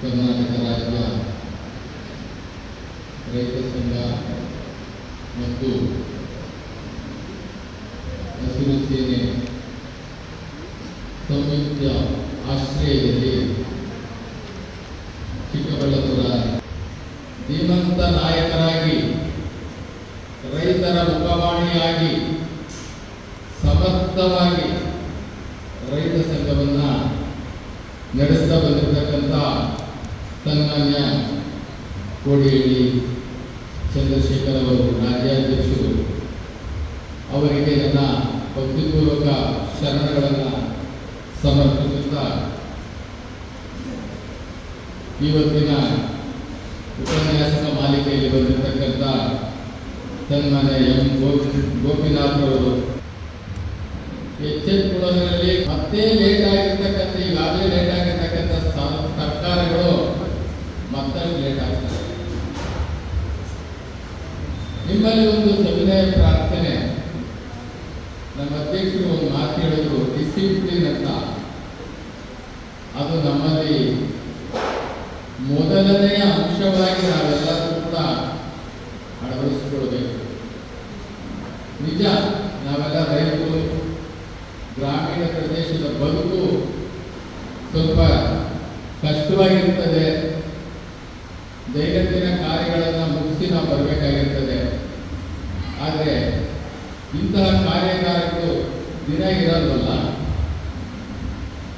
ಕರ್ನಾಟಕ ರೈತ ಸಂಘ ಮತ್ತು ಹಸಿರು ಸೇನೆ ಸಂಯುಕ್ತ ಆಶ್ರಯದಲ್ಲಿ ಚಿಕ್ಕಬಳ್ಳಾಪುರ ಧೀಮಂತ ನಾಯಕರಾಗಿ ರೈತರ ಮುಖವಾಣಿಯಾಗಿ ಸಮರ್ಥವಾಗಿ ರೈತ ಸಂಘವನ್ನು ನಡೆಸ್ತಾ ಬಂದಿರತಕ್ಕಂಥ ಸನ್ಮಾನ್ಯ ಕೋಡಿಹಳ್ಳಿ ಚಂದ್ರಶೇಖರ್ ಅವರು, ರಾಜ್ಯಾಧ್ಯಕ್ಷರು, ಅವರಿಗೆ ನನ್ನ ಭಕ್ತಿಪೂರ್ವಕ ಶರಣಗಳನ್ನು ಸಮರ್ಪಿಸುತ್ತಾ ಇವತ್ತಿನ ಉಪನ್ಯಾಸಕ ಮಾಲಿಕೆಯಲ್ಲಿ ಬಂದಿರತಕ್ಕಂಥ ಸನ್ಮಾನ್ಯ ಎಂ ಗೋಪಿ ಗೋಪಿನಾಥ್ ಅವರು ಎಚ್ಚೆತ್ತುಕೊಳ್ಳೋದರಲ್ಲಿ ಮತ್ತೆ ಲೇಟ್ ಆಗಿರ್ತಕ್ಕಂಥ ಈಗಾಗಲೇ ಲೇಟ್ ಆಗಿರ್ತಕ್ಕಂಥ ಸರ್ಕಾರಗಳು ಮತ್ತಷ್ಟು ಲೇಟ್ ಆಗ್ತದೆ ನಿಮ್ಮಲ್ಲಿ ಒಂದು ಸವಿನಯ ಪ್ರಾರ್ಥನೆ. ನಮ್ಮ ಅಧ್ಯಕ್ಷರು ಒಂದು ಮಾತು ಹೇಳಿದ್ರು, ಡಿಸಿಪ್ಲಿನ್ ಅಂತ. ಅದು ನಮ್ಮಲ್ಲಿ ಮೊದಲನೆಯ ಅಂಶವಾಗಿ ನಾವೆಲ್ಲರೂ ಕೂಡ ಅಳವಡಿಸಿಕೊಳ್ಬೇಕು ನಿಜ, ನಾವೆಲ್ಲ ರೈತರು ಗ್ರಾಮೀಣ ಪ್ರದೇಶದ ಬದುಕು ಸ್ವಲ್ಪ ಕಷ್ಟವಾಗಿರ್ತದೆ. ದೈನಂದಿನ ಕಾರ್ಯಗಳನ್ನು ಮುಗಿಸಿ ನಾವು ಬರಬೇಕಾಗಿರ್ತದೆ. ಆದರೆ ಇಂತಹ ಕಾರ್ಯಗಾರಗಳು ದಿನ ಇರೋಲ್ವಲ್ಲ?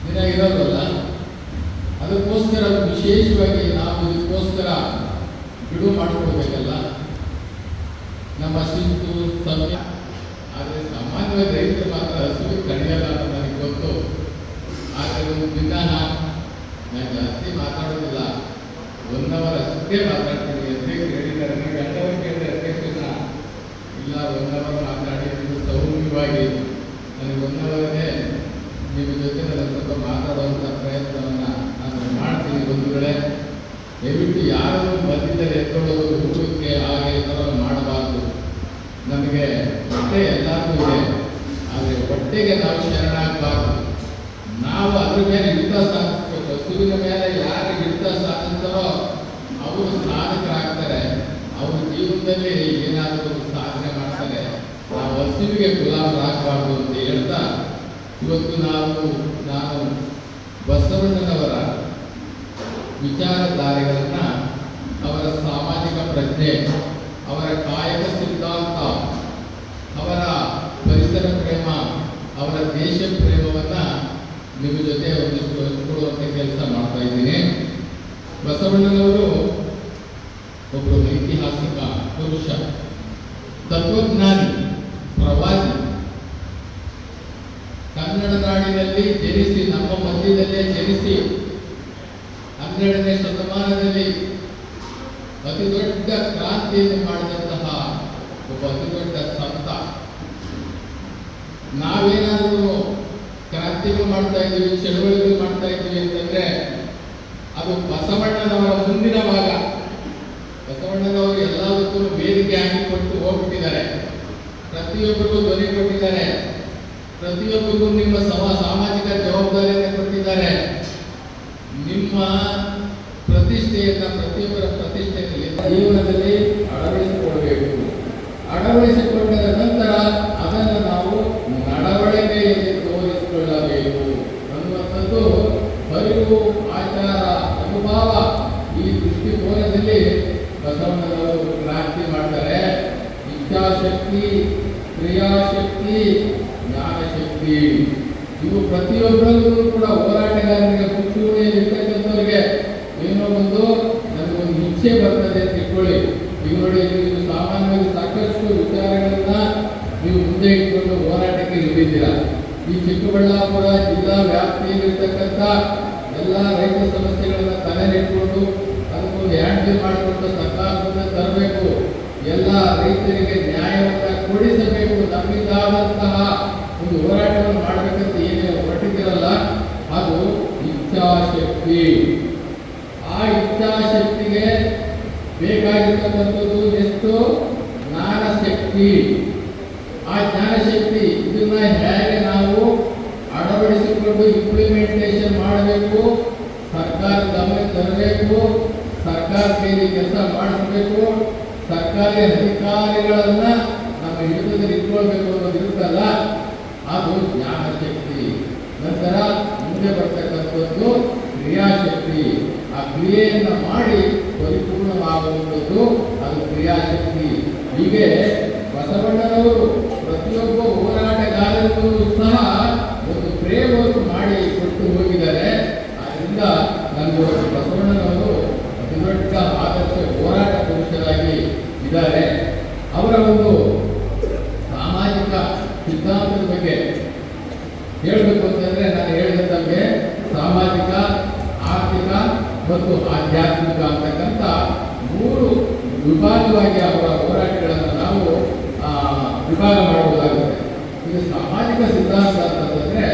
ದಿನ ಇರೋದಲ್ಲ ಅದಕ್ಕೋಸ್ಕರ ವಿಶೇಷವಾಗಿ ನಾವು ಇದಕ್ಕೋಸ್ಕರ ಬಿಡುವು ಮಾಡಿಕೊಡ್ಬೇಕಲ್ಲ ನಮ್ಮ ಶಿಸ್ತು, ಸಮಯ. ಆದರೆ ಸಾಮಾನ್ಯವಾಗಿ ರೈತರು ಮಾತ್ರ ಹಸಿವು ಕಡಿಯಲ್ಲ ಅಂತ ನನಗೆ ಗೊತ್ತು. ಆದರೆ ಒಂದು ದಿನ ನಾನು ಜಾಸ್ತಿ ಮಾತಾಡೋದಿಲ್ಲ. ಒನ್ ಅವರ್ ಅಷ್ಟೇ ಮಾತಾಡ್ತೀನಿ ಎಂದೇ ಕೇಳಿದ್ದಾರೆ ಎರಡು ಅವರ್ ಕೇಳಿದ್ರೆ ಇಲ್ಲ ಒನ್ ಅವರ್ ಮಾತಾಡಿ ನೀವು ಸೌಮ್ಯವಾಗಿ ನನಗೆ ಒನ್ ಅವರ್ಗೆ ನಿಮ್ಮ ಜೊತೆ ನನ್ನ ಸ್ವಲ್ಪ ಮಾತಾಡುವಂಥ ಪ್ರಯತ್ನವನ್ನು ನಾನು ಮಾಡ್ತೀನಿ. ಬಂಧುಗಳೇ ದಯವಿಟ್ಟು ಯಾರು ಬಂದಿದ್ದರೆ ಎತ್ಕೊಳ್ಳೋದು ಹುಡುಗಕ್ಕೆ ಹಾಗೆ ಥರ ಮಾಡಬಾರ್ದು. ನಮಗೆ ಹೊಟ್ಟೆ ಎಲ್ಲರಿಗೂ ಇದೆ, ಆದರೆ ಹೊಟ್ಟೆಗೆ ನಾವು ಶರಣಾಗಬಾರ್ದು ನಾವು ಅದ್ರ ಮೇಲೆ ಯುದ್ಧ ಸಾಧಿಸ್ಬೇಕು. ಹಸುವಿನ ಮೇಲೆ ಯಾರು ಯುದ್ಧ ಸಾಧಿಸ್ತಾರೋ ಅವರು ಸಾಧಕರಾಗ್ತಾರೆ. ಅವ್ರ ಜೀವನದಲ್ಲಿ ಏನಾದರೂ ಸಾಧನೆ ಮಾಡ್ತಾರೆ. ಆ ವಸ್ತುವಿಗೆ ಗುಲಾಮರಾಗಬಾರ್ದು ಅಂತ ಹೇಳ್ತಾ ಇವತ್ತು ನಾವು, ನಾನು ಬಸವಣ್ಣನವರ ವಿಚಾರಧಾರೆಗಳನ್ನ ಅವರ ಸಾಮಾಜಿಕ ಪ್ರಜ್ಞೆ, ಅವರ ಕಾಯಕ ಸಿದ್ಧಾಂತ ಅವರ ಪರಿಸರ ಪ್ರೇಮ ಅವರ ದೇಶ ಪ್ರೇಮವನ್ನ ನಿಮ್ಮ ಜೊತೆ ಒಂದಿಷ್ಟು ಹಂಚಿಕೊಳ್ಳುವಂತ ಕೆಲಸ ಮಾಡ್ತಾ ಇದ್ದೀನಿ. ಬಸವಣ್ಣನವರು ಒಬ್ಬರು ಐತಿಹಾಸಿಕ ಪುರುಷ, ತತ್ವಜ್ಞಾನಿ, ಪ್ರವಾದಿ. ಕನ್ನಡ ನಾಡಿನಲ್ಲಿ ಜನಿಸಿ, ನಮ್ಮ ಮಧ್ಯದಲ್ಲೇ ಜನಿಸಿ, ಹನ್ನೆರಡನೇ ಶತಮಾನದಲ್ಲಿ ಅತಿ ದೊಡ್ಡ ಕ್ರಾಂತಿಯನ್ನು ಮಾಡಿದಂತಹ ಒಬ್ಬ ಅತಿ ದೊಡ್ಡ ನಾವೇನಾದರೂ ಕ್ರಾಂತಿಗಳು ಮಾಡ್ತಾ ಇದ್ದೀವಿ, ಚಳವಳಿಗಳು ಮಾಡ್ತಾ ಇದ್ದೀವಿ ಅಂತಂದ್ರೆ ಅದು ಬಸವಣ್ಣನವರ ಮುಂದಿನ ಭಾಗ. ಬಸವಣ್ಣನವರು ಎಲ್ಲದಕ್ಕೂ ವೇದಿಕೆ ಹಾಕಿಕೊಟ್ಟು ಹೋಗ್ಬಿಟ್ಟಿದ್ದಾರೆ. ಪ್ರತಿಯೊಬ್ಬರಿಗೂ ಧ್ವನಿ ಕೊಟ್ಟಿದ್ದಾರೆ. ಪ್ರತಿಯೊಬ್ಬರಿಗೂ ನಿಮ್ಮ ಸಮ, ಸಾಮಾಜಿಕ ಜವಾಬ್ದಾರಿಯನ್ನು ಕೊಟ್ಟಿದ್ದಾರೆ. ನಿಮ್ಮ ಪ್ರತಿಷ್ಠೆಯನ್ನ ಪ್ರತಿಯೊಬ್ಬರ ಪ್ರತಿಷ್ಠೆಯಲ್ಲಿ ಜೀವನದಲ್ಲಿ ಅಳವಡಿಸಿಕೊಳ್ಬೇಕು ಅಳವಡಿಸಿಕೊಂಡ ನಂತರ ಅದನ್ನು ನಾವು ನಡವಳಿಕೆಯಲ್ಲಿ ತೋರಿಸಿಕೊಳ್ಳಬೇಕು ಅನ್ನುವಂಥದ್ದು ಅರಿವು ಆಚಾರ ಅನುಭವ ಈ ದೃಷ್ಟಿಕೋನದಲ್ಲಿ ಬಸವಣ್ಣನವರು ಕ್ರಾಂತಿ ಮಾಡ್ತಾರೆ ಇಚ್ಛಾಶಕ್ತಿ ಕ್ರಿಯಾಶಕ್ತಿ, ಜ್ಞಾನಶಕ್ತಿ. ಇವು ಪ್ರತಿಯೊಬ್ಬರಲ್ಲೂ ಕೂಡ ಹೋರಾಟಗಾರರಿಗೆ ಮುಂಚೂಣಿಯಲ್ಲಿ ಇರ್ತಕ್ಕಂಥವ್ರಿಗೆ ಏನೋ ಒಂದು ನನಗೊಂದು ಇಚ್ಛೆ ಬರ್ತದೆ ಈಗ ನೋಡಿ ನೀವು ಸಾಮಾನ್ಯವಾಗಿ ಸಾಕಷ್ಟು ವಿಚಾರಗಳನ್ನ ನೀವು ಮುಂದೆ ಇಟ್ಕೊಂಡು ಹೋರಾಟಕ್ಕೆ ಇಳಿದಿದ್ದೀರಾ? ಈ ಚಿಕ್ಕಬಳ್ಳಾಪುರ ಜಿಲ್ಲಾ ವ್ಯಾಪ್ತಿಯಲ್ಲಿರ್ತಕ್ಕಂಥ ಎಲ್ಲ ರೈತ ಸಮಸ್ಯೆಗಳನ್ನ ತಲೆಲಿಟ್ಕೊಂಡು ಅದಕ್ಕೊಂದು ಹ್ಯಾಂಡಲ್ ಮಾಡಿಕೊಂಡು ಸರ್ಕಾರದಿಂದ ತರಬೇಕು. ಎಲ್ಲ ರೈತರಿಗೆ ನ್ಯಾಯವನ್ನ ಕೊಡಿಸಬೇಕು ನಮ್ಮಿಂದಾದಂತಹ ಒಂದು ಹೋರಾಟವನ್ನು ಮಾಡಬೇಕಂತ ಏನೇ ಹೊರಟಿದ್ದೀರಲ್ಲ, ಅದು ಇಚ್ಛಾಶಕ್ತಿ. ಆ ಇಚ್ಛಾಶಕ್ತಿಗೆ ಬೇಕಾಗಿರ್ತಕ್ಕಂಥದ್ದು ಎಷ್ಟು? ಜ್ಞಾನಶಕ್ತಿ. ಆ ಜ್ಞಾನಶಕ್ತಿ ಇದನ್ನ ಹೇಗೆ ನಾವು ಅಳವಡಿಸಿಕೊಂಡು ಇಂಪ್ಲಿಮೆಂಟೇಷನ್ ಮಾಡಬೇಕು? ಸರ್ಕಾರ ಗಮನಕ್ಕೆ ತರಬೇಕು ಸರ್ಕಾರ ಕೈಲಿ ಕೆಲಸ ಮಾಡಿಸ್ಬೇಕು? ಸರ್ಕಾರಿ ಅಧಿಕಾರಿಗಳನ್ನ ನಮ್ಮ ಹಿಡಿತದಲ್ಲಿ ಇಟ್ಕೊಳ್ಬೇಕು ಅನ್ನೋದು ಇರುತ್ತಲ್ಲ, ಅದು ಜ್ಞಾನಶಕ್ತಿ. ನಂತರ ಮುಂದೆ ಬರ್ತಕ್ಕಂಥದ್ದು ಕ್ರಿಯಾಶಕ್ತಿ. ಆ ಕ್ರಿಯೆಯನ್ನು ಮಾಡಿ ಪರಿಪೂರ್ಣವಾಗುವಂಥದ್ದು ಅದು ಕ್ರಿಯಾಶಕ್ತಿ. ಹೀಗೆ ಬಸವಣ್ಣನವರು ಪ್ರತಿಯೊಬ್ಬ ಹೋರಾಟಗಾರರಿಗೂ ಸಹ ಒಂದು ಪ್ರೇಮವನ್ನು ಮಾಡಿ ಕೊಟ್ಟು ಹೋಗಿದ್ದಾರೆ. ಆದ್ದರಿಂದ ನಮ್ಮ ಬಸವಣ್ಣನವರು ಅತಿ ದೊಡ್ಡ ಆದರ್ಶ ಹೋರಾಟ ಪುರುಷರಾಗಿ ಇದ್ದಾರೆ. ಅವರ ಒಂದು ಸಾಮಾಜಿಕ ಸಿದ್ಧಾಂತದ ಬಗ್ಗೆ ಹೇಳಬೇಕು ಅಂತಂದ್ರೆ ನಾನು ಹೇಳಿದಂತಂಗೆ ಸಾಮಾಜಿಕ, ಆರ್ಥಿಕ ಮತ್ತು ಆಧ್ಯಾತ್ಮಿಕ ಅಂತಕ್ಕಂಥ ಮೂರು ವಿಭಾಗವಾಗಿ ಅವರ ಹೋರಾಟಗಳನ್ನು ನಾವು ವಿಭಾಗ ಮಾಡಬಹುದಾಗುತ್ತೆ. ಇದು ಸಾಮಾಜಿಕ ಸಿದ್ಧಾಂತ ಅಂತಂದ್ರೆ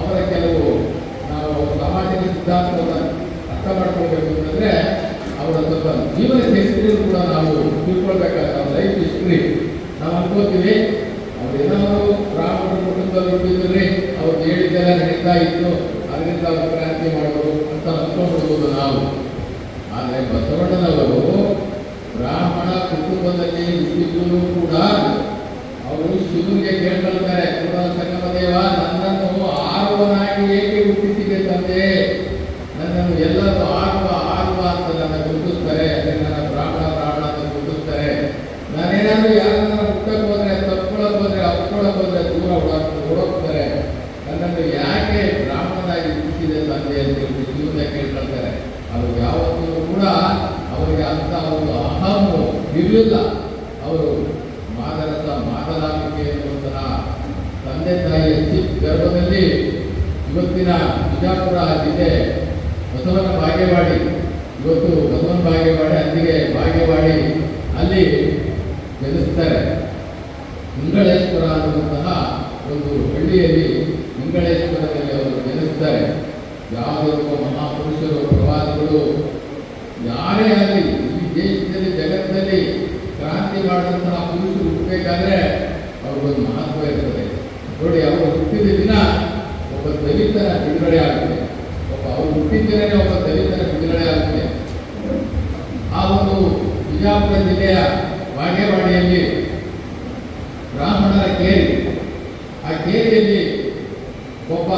ಅವರ ಕೆಲವು ನಾವು ಸಾಮಾಜಿಕ ಸಿದ್ಧಾಂತವನ್ನು ಅರ್ಥ ಮಾಡ್ಕೊಳ್ಬೇಕು ಅಂತಂದ್ರೆ ಅವರ ಜೀವನ ಚರಿತ್ರೆ ಕೂಡ ನಾವು ತಿಳ್ಕೊಳ್ಬೇಕಾಗುತ್ತೆ ಲೈಫ್ ಹಿಸ್ಟ್ರಿ ನಾವು ಅನ್ಕೋತೀವಿ. ಅವ್ರು ಏನಾದ್ರು ಬ್ರಾಹ್ಮಣ ಕುಟುಂಬದಲ್ಲಿ ಹುಟ್ಟಿದ್ರೆ ಅವ್ರು ಹೇಳಿದ್ದೆಲ್ಲ ನಡೀತಾ ಇತ್ತು. ಅದರಿಂದ ಅವರು ಕ್ರಾಂತಿ ಮಾಡೋರು ಅಂತ ಅನ್ಕೊಂಡ್ಬಿಡ್ಬೋದು ನಾವು. ಆದರೆ ಬಸವಣ್ಣನವರು ಬ್ರಾಹ್ಮಣ ಕುಟುಂಬದಲ್ಲಿ ಹುಟ್ಟಿದ್ರು ಕೂಡ ಅವರು ಶಿವನಿಗೆ ಕೇಳ್ಕೊಳ್ತಾರೆ ಸಂಗಮದೇವ ಸಂಗಮ ದೇವ, ನನ್ನನ್ನು ಆರ್ವನಾಗಿ ಏಕೆ ಹುಟ್ಟಿಸಿದೆ ತಂದೆ? ನನ್ನನ್ನು ಎಲ್ಲರೂ ಆರುವ ಅಂತ ನನ್ನ ಗುರುತಿಸ್ತಾರೆ ಅಂದ್ರೆ ನನ್ನ ಬ್ರಾಹ್ಮಣ ಬ್ರಾಹ್ಮಣ ಅಂತ ಗುರುತಿಸ್ತಾರೆ ನಾನೇನಾದ್ರೂ ಯಾರನ್ನ ಹುಟ್ಟಕ್ಕೆ ಹೋದ್ರೆ ತಪ್ಕೊಳಕ್ ಹೋದ್ರೆ ಅಪ್ಕೊಳಕ್ ಹೋದ್ರೆ ದೂರ ಓಡಾಕ್ ಓಡೋಗ್ತಾರೆ ನನ್ನನ್ನು ಯಾಕೆ ಬ್ರಾಹ್ಮಣನಾಗಿ ಹುಟ್ಟಿಸಿದೆ ತಂದೆ ಅಂತ ಹೇಳಿ ಶಿವನ ಕೇಳ್ಕೊಳ್ತಾರೆ ಅವರು ಯಾವತ್ತೂ ಕೂಡ ಅವರಿಗೆ ಅಂತ ಒಂದು ಅಹಮು ಇರಲಿಲ್ಲ. ಅವರು ಮಾದರಸ ಮಾದಲಾಗಿಕೆ ಎನ್ನುವಂತಹ ತಂದೆ ತಾಯಿಯ ಚಿಕ್ಕ ಗರ್ಭದಲ್ಲಿ ಇವತ್ತಿನ ಬಿಜಾಪುರ ಜಿಲ್ಲೆ ಬಸವನ ಬಾಗೇವಾಡಿ. ಇವತ್ತು ಬಸವನ ಬಾಗೇವಾಡಿ ಅಲ್ಲಿಗೆ ಬಾಗೇವಾಡಿ ಅಲ್ಲಿ ಜನಿಸ್ತಾರೆ. ಮಂಗಳೇಶ್ವರ ಅನ್ನುವಂತಹ ಒಂದು ಹಳ್ಳಿಯಲ್ಲಿ ಮಂಗಳೇಶ್ವರದಲ್ಲಿ ಅವರು ಜನಿಸ್ತಾರೆ. ಯಾವುದೋ ಮಹಾಪುರುಷರು ಪ್ರವಾದಿಗಳು ಯಾರೇ ಆಗಲಿ ದೇಶದಲ್ಲಿ, ಜಗತ್ತಿನಲ್ಲಿ ಕ್ರಾಂತಿ ಮಾಡಿದಂತಹ ಪುರುಷರು ಹುಟ್ಟಬೇಕಾದ್ರೆ ಅವ್ರಿಗೊಂದು ಮಹತ್ವ ಇರ್ತದೆ. ನೋಡಿ, ಅವರು ಹುಟ್ಟಿದ ದಿನ ಒಬ್ಬ ದಲಿತರ ಬಿಡುಗಡೆ ಆಗುತ್ತೆ. ಒಬ್ಬ ಅವ್ರು ಹುಟ್ಟಿದ ಒಬ್ಬ ದಲಿತರ ಬಿಡುಗಡೆ ಆಗುತ್ತೆ. ಆ ಒಂದು ಬಿಜಾಪುರ ಜಿಲ್ಲೆಯ ಬಾಗೇವಾಡಿಯಲ್ಲಿ ಬ್ರಾಹ್ಮಣರ ಕೇರಿ. ಆ ಕೇರಿಯಲ್ಲಿ ಒಬ್ಬ